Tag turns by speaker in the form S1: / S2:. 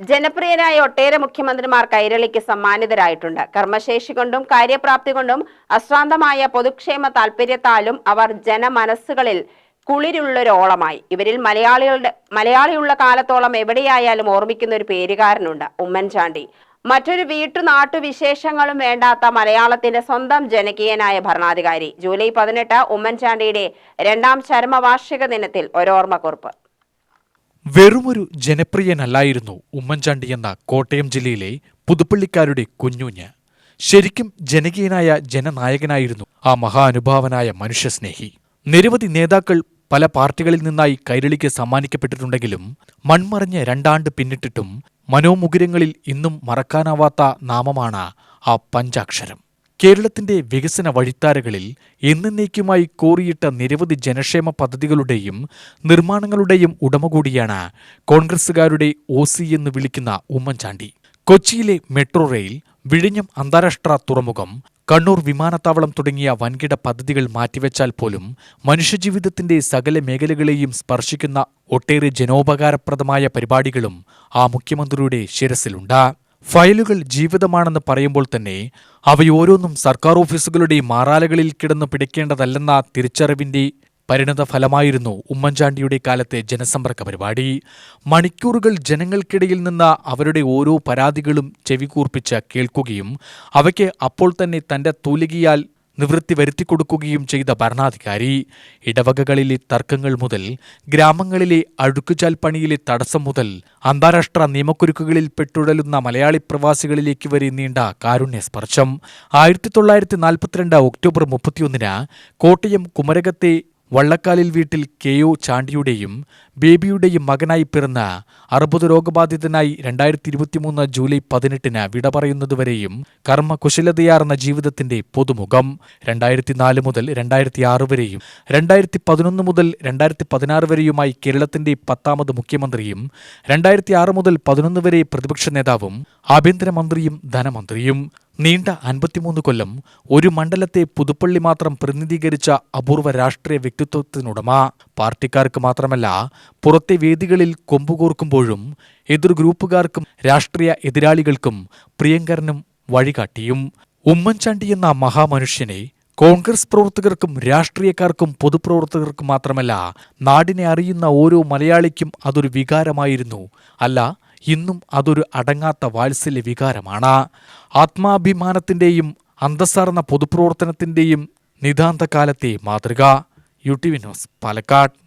S1: ജനപ്രിയരായ ഒട്ടേറെ മുഖ്യമന്ത്രിമാർ കൈരളിക്ക് സമ്മാനിതരായിട്ടുണ്ട്. കർമ്മശേഷി കൊണ്ടും കാര്യപ്രാപ്തി കൊണ്ടും അശ്രാന്തമായ പൊതുക്ഷേമ താല്പര്യത്താലും അവർ ജനമനസ്സുകളിൽ കുളിരുള്ളൊരോളമായി. ഇവരിൽ മലയാളികളുടെ മലയാളിയുള്ള കാലത്തോളം എവിടെയായാലും ഓർമ്മിക്കുന്ന ഒരു പേരുകാരനുണ്ട് ഉമ്മൻചാണ്ടി. മറ്റൊരു വീട്ടു നാട്ടുവിശേഷങ്ങളും വേണ്ടാത്ത മലയാളത്തിന്റെ സ്വന്തം ജനകീയനായ ഭരണാധികാരി. ജൂലൈ പതിനെട്ട് ഉമ്മൻചാണ്ടിയുടെ രണ്ടാം ചരമവാർഷിക ദിനത്തിൽ ഒരോർമ്മക്കുറിപ്പ്.
S2: വെറുമൊരു ജനപ്രിയനല്ലായിരുന്നു ഉമ്മൻചാണ്ടി എന്ന കോട്ടയം ജില്ലയിലെ പുതുപ്പള്ളിക്കാരുടെ കുഞ്ഞുഞ്ഞ്. ശരിക്കും ജനകീയനായ ജനനായകനായിരുന്നു ആ മഹാനുഭാവനായ മനുഷ്യസ്നേഹി. നിരവധി നേതാക്കൾ പല പാർട്ടികളിൽ നിന്നായി കൈരളിക്ക് സമ്മാനിക്കപ്പെട്ടിട്ടുണ്ടെങ്കിലും മൺമറഞ്ഞ് രണ്ടാണ്ട് പിന്നിട്ടിട്ടും മനോമുകുരങ്ങളിൽ ഇന്നും മറക്കാനാവാത്ത നാമമാണ് ആ പഞ്ചാക്ഷരം. കേരളത്തിന്റെ വികസന വഴിത്താരകളിൽ എന്നേക്കുമായി കോറിയിട്ട നിരവധി ജനക്ഷേമ പദ്ധതികളുടെയും നിർമ്മാണങ്ങളുടെയും ഉടമ കൂടിയാണ് കോൺഗ്രസുകാരുടെ ഒ സി എന്ന് വിളിക്കുന്ന ഉമ്മൻചാണ്ടി. കൊച്ചിയിലെ മെട്രോ റെയിൽ വിഴിഞ്ഞം അന്താരാഷ്ട്ര തുറമുഖം കണ്ണൂർ വിമാനത്താവളം തുടങ്ങിയ വൻകിട പദ്ധതികൾ മാറ്റിവെച്ചാൽ പോലും മനുഷ്യജീവിതത്തിന്റെ സകല മേഖലകളെയും സ്പർശിക്കുന്ന ഒട്ടേറെ ജനോപകാരപ്രദമായ പരിപാടികളും ആ മുഖ്യമന്ത്രിയുടെ ശിരസിലുണ്ട്. ഫയലുകൾ ജീവിതമാണെന്ന് പറയുമ്പോൾ തന്നെ അവയോരോന്നും സർക്കാർ ഓഫീസുകളുടെ മാറാലകളിൽ കിടന്നു പിടിക്കേണ്ടതല്ലെന്ന തിരിച്ചറിവിന്റെ പരിണത ഫലമായിരുന്നു ഉമ്മൻചാണ്ടിയുടെ കാലത്തെ ജനസമ്പർക്ക പരിപാടി. മണിക്കൂറുകൾ ജനങ്ങൾക്കിടയിൽ നിന്ന് അവരുടെ ഓരോ പരാതികളും ചെവികൂർപ്പിച്ച് കേൾക്കുകയും അവയ്ക്ക് അപ്പോൾ തന്നെ തന്റെ തൂലികയാൽ നിവൃത്തി വരുത്തിക്കൊടുക്കുകയും ചെയ്ത ഭരണാധികാരി ഇടവകകളിലെ തർക്കങ്ങൾ മുതൽ ഗ്രാമങ്ങളിലെ അഴുക്കുചാൽ പണിയിലെ തടസ്സം മുതൽ അന്താരാഷ്ട്ര നിയമക്കുരുക്കുകളിൽ പെട്ടുഴലുന്ന മലയാളി പ്രവാസികളിലേക്ക് വരെ നീണ്ട കാരുണ്യസ്പർശം ആയിരത്തി തൊള്ളായിരത്തി നാൽപ്പത്തിരണ്ട് ഒക്ടോബർ മുപ്പത്തിയൊന്നിന് കോട്ടയം കുമരകത്തെ വള്ളക്കാലിൽ വീട്ടിൽ കെ ഒ ചാണ്ടിയുടെയും ബേബിയുടെയും മകനായി പിറന്ന അർബുദ രോഗബാധിതനായി രണ്ടായിരത്തി ഇരുപത്തിമൂന്ന് ജൂലൈ പതിനെട്ടിന് വിട പറയുന്നതുവരെയും കർമ്മകുശലതയാർന്ന ജീവിതത്തിന്റെ പൊതുമുഖം രണ്ടായിരത്തി നാല് മുതൽ രണ്ടായിരത്തി ആറ് വരെയും രണ്ടായിരത്തി പതിനൊന്ന് മുതൽ രണ്ടായിരത്തി പതിനാറ് വരെയുമായി കേരളത്തിന്റെ പത്താമത് മുഖ്യമന്ത്രിയും രണ്ടായിരത്തി ആറ് മുതൽ പതിനൊന്ന് വരെ പ്രതിപക്ഷ നേതാവും ആഭ്യന്തരമന്ത്രിയും ധനമന്ത്രിയും നീണ്ട അൻപത്തിമൂന്ന് കൊല്ലം ഒരു മണ്ഡലത്തെ പുതുപ്പള്ളി മാത്രം പ്രതിനിധീകരിച്ച അപൂർവ രാഷ്ട്രീയ വ്യക്തിത്വത്തിനുടമ. പാർട്ടിക്കാർക്ക് മാത്രമല്ല പുറത്തെ വേദികളിൽ കൊമ്പുകോർക്കുമ്പോഴും എതിർ ഗ്രൂപ്പുകാർക്കും രാഷ്ട്രീയ എതിരാളികൾക്കും പ്രിയങ്കരനും വഴികാട്ടിയും. ഉമ്മൻചാണ്ടി എന്ന മഹാമനുഷ്യനെ കോൺഗ്രസ് പ്രവർത്തകർക്കും രാഷ്ട്രീയക്കാർക്കും പൊതുപ്രവർത്തകർക്കും മാത്രമല്ല നാടിനെ അറിയുന്ന ഓരോ മലയാളിക്കും അതൊരു വികാരമായിരുന്നു. അല്ല ഇന്നും അതൊരു അടങ്ങാത്ത വാത്സല്യ വികാരമാണ്. ആത്മാഭിമാനത്തിന്റെയും അന്തസ്സാർന്ന പൊതുപ്രവർത്തനത്തിന്റെയും നിതാന്തകാലത്തെ മാതൃക. U T V news Palakkad.